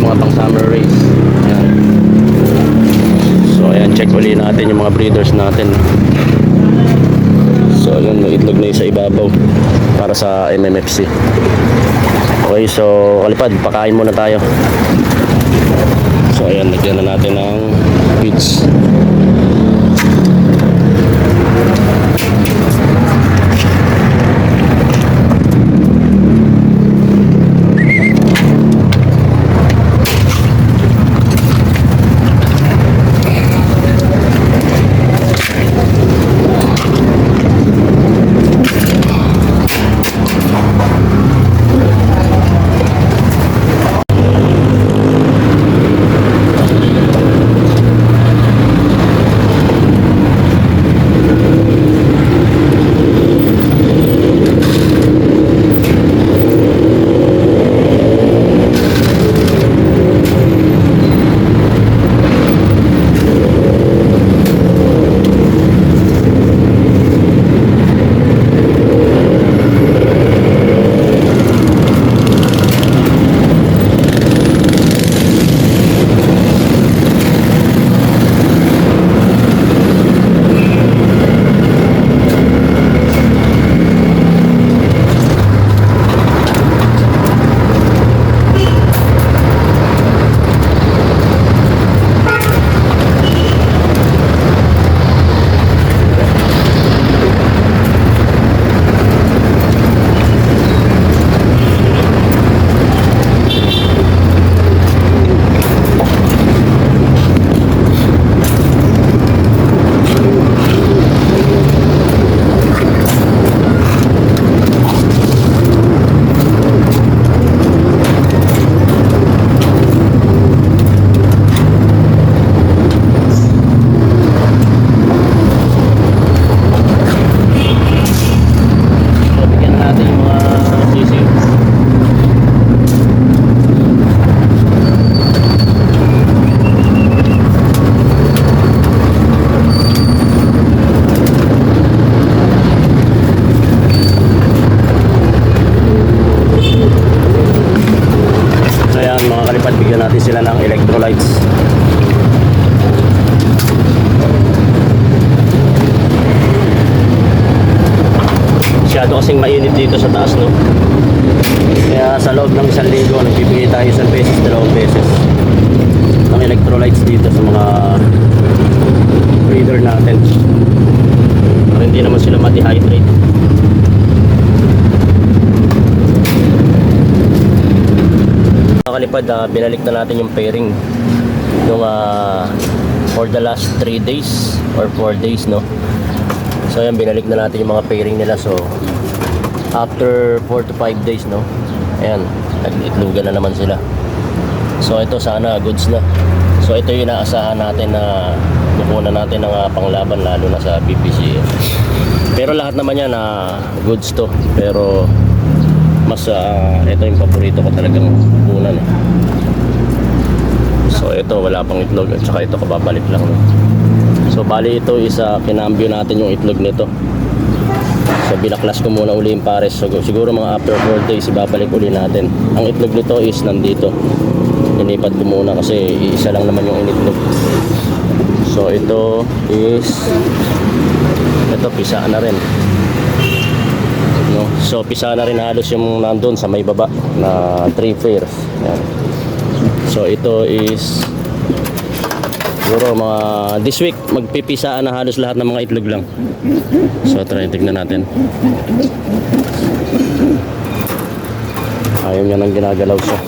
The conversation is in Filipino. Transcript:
yung mga pang summer race. Ayan. So ayan, check uli natin yung mga breeders natin. So may itlog na sa ibabaw para sa MMFC. Okay, so kalipad, pakain muna tayo. So ayan, lagyan na natin ng feeds. Electrolytes. Masyado kasing mainit dito sa taas, no? Kaya sa loob ng isang linggo, nagbibigay tayo isang beses, dalawang beses ng electrolytes dito sa mga breeder natin. Para hindi naman sila ma-dehydrate. Mga kalipad, ah, binalik na natin yung pairing nung ah, for the last 3 days or 4 days, no? So ayan, binalik na natin yung mga pairing nila. So after 4 to 5 days, no? Ayan, nag-itlugan na naman sila. So ito sana goods na. So ito yung inaasahan natin na kukunan natin ng ah, panglaban lalo na sa BPC. Pero lahat naman yan na goods to. Pero mas ah, ito yung paborito ko talagang kunan eh. So ito wala pang itlog at saka ito kababalik lang. No? So bali ito isa kinambyo natin yung itlog nito. So binaklas ko muna uli yung pares. So siguro mga after 4 days ibabalik uli natin. Ang itlog nito is nandito. Nilipat ko muna kasi isa lang naman yung initlog. So ito is ito pisa na rin. No? So pisa na rin halos yung nandun sa may baba na 3 pairs. Yan. So ito is Siguro mga this week magpipisaan na halos lahat ng mga itlog lang. So try tignan natin. Ayaw niya nang ginagalaw siya.